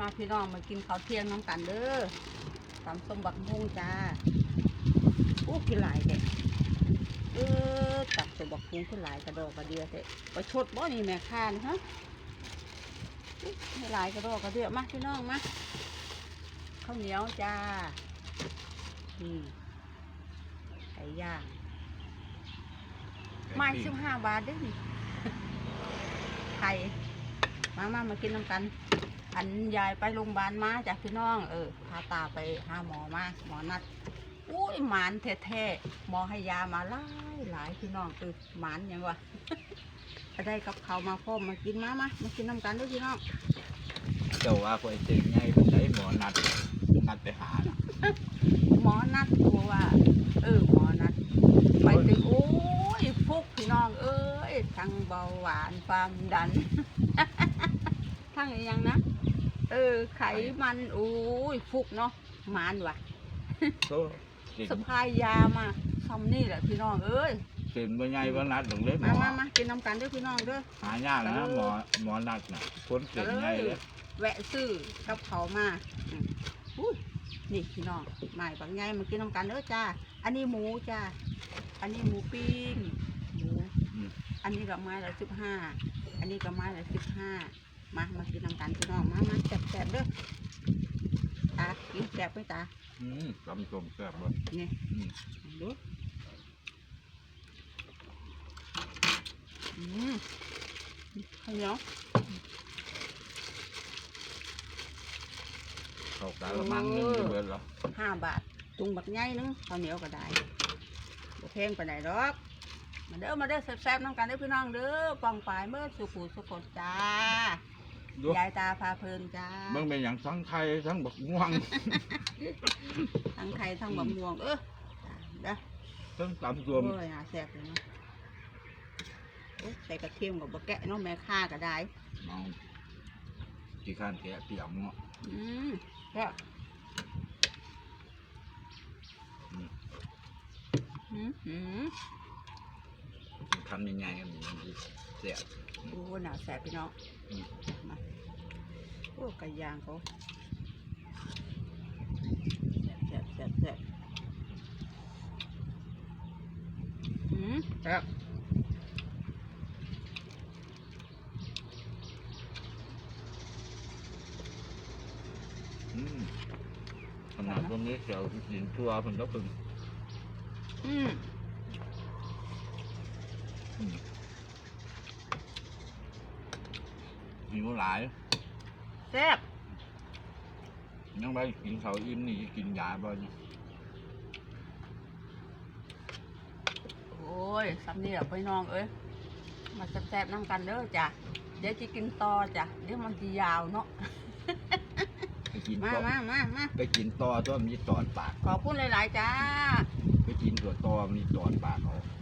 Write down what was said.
มาพี่น้องมากินข้าวเที่ยงน้ำกันเด้อตำส้มบักม่วงจ้าโอ้กินหลายเด็เออตักส้มบักม่วงขึ้นหลายกระดอกกระเดียเด็ไปชดบ่นี่แม่ค้านี่ฮะอุ๊ยให้หลายกระดอกกระเดียมาพี่น้องมาข้าวเหนียวจ้านี่ไก่ย่างไม้สิบห้าบาทเด้อนี่ไข่มามามากินน้ำกัน อันยายไปโรงพยาบาลมาจากพี่น้อง เออพาตาไปหาหมอมาหมอนัดอุ้ยหมานแท้ๆหมอให้ยามาหลายหลายพี่น้องเออหมานยังวะได้กับเขาวมาพร้อมมากินมามามากินน้ำกันด้วยพี่น้องเจ้าว่าคอยตึงไงผมได้หมอนัดนัดไปหาน่ะหมอนัดตัวว่า เออหมอนัดไปถึงโอ้ยฟุกพี่น้อง เอ้ยทั้งเบาหวานความดัน ทั้งอหยังนะ เออ ไขมันโอ้ยฟุกเนาะหมานว่ะก็เก่งสะพายยามาซ้ำนี่แหละพี่น้องเอ้ยเก่งเป็นไงว่านัดถึงเลยหมมาอมามากินน้ำกันเด้วยพี่น้องเด้อ หายากนะหมอหมอนัดน่ะคนเก่งไงเลยแวะซื้อกับเขาวมาอืมอุ้ยนี่พี่น้องหมายบางไงมากินน้ำกันเด้อจ้า อันนี้หมูจ้า อันนี้หมูปิ้งหมู อืมอันนี้ก็ไม้ละสิบห้า อันนี้ก็ไม้ละสิบห้า มามากินน้ำกันพี่น้องมามาแสบๆเด้อตากินแสบไหมตาอืมกำชมแซ่บเลย นี่อืม ดูอืมข้าวเหนียวเข้ากะละมังนึงจะเบิดเหรอห้าบาทตุงบักใหญ่นึงข้าวเหนียวก็ได้บ่แพงปานใดดอกมาเด้อมาเด้อแซ่บๆน้ำกันเด้อพี่น้องเด้อปองปลายเมื่อสุขุสุขนจ้า ดูยายตาพาเพลินจ้ามันเป็นอย่างทั้งไทยทั้งบักม่วงทั้งไข่ทั้งบะม่วง เออเด้อทั้งตำรวมโอ้ยหาแซ่บเลยเนาะโอ้ยใส่กระเทียมกับบะแกะเนาะแม่ค่าก็ได้น้องกี่ข้านแกะเปียกเนาะอืมแซ่บอืมอืมทำยังไงกันมันสิแซ่บ โอ้หนาแซ่บพี่น้องอืมมาโอ้ไก่ย่างเขาแซ่บแซ่บแซ่บอืมแซ่บอืมขนาดตรงนี้เสียวหินตัวมันก็เป็นอืม อืม หิวหลายแซ่บยังไปกินเขาวอิ่มนี่กินยาบ่นี่โอ้ยสำเนียบพี่น้องเอ้ยมาแซ่บๆน้ำกันเด้อจ้ะเดี๋ยวจะกินต่อจ้ะเดี๋ยวมันจะยาวเนาะ ไปกินมาต่อมามามาไปกินต่อตัวมีตอนปาก ขอบคุณหลายๆจ้า ไปกินตัวต่อมีตอนปากเขาอ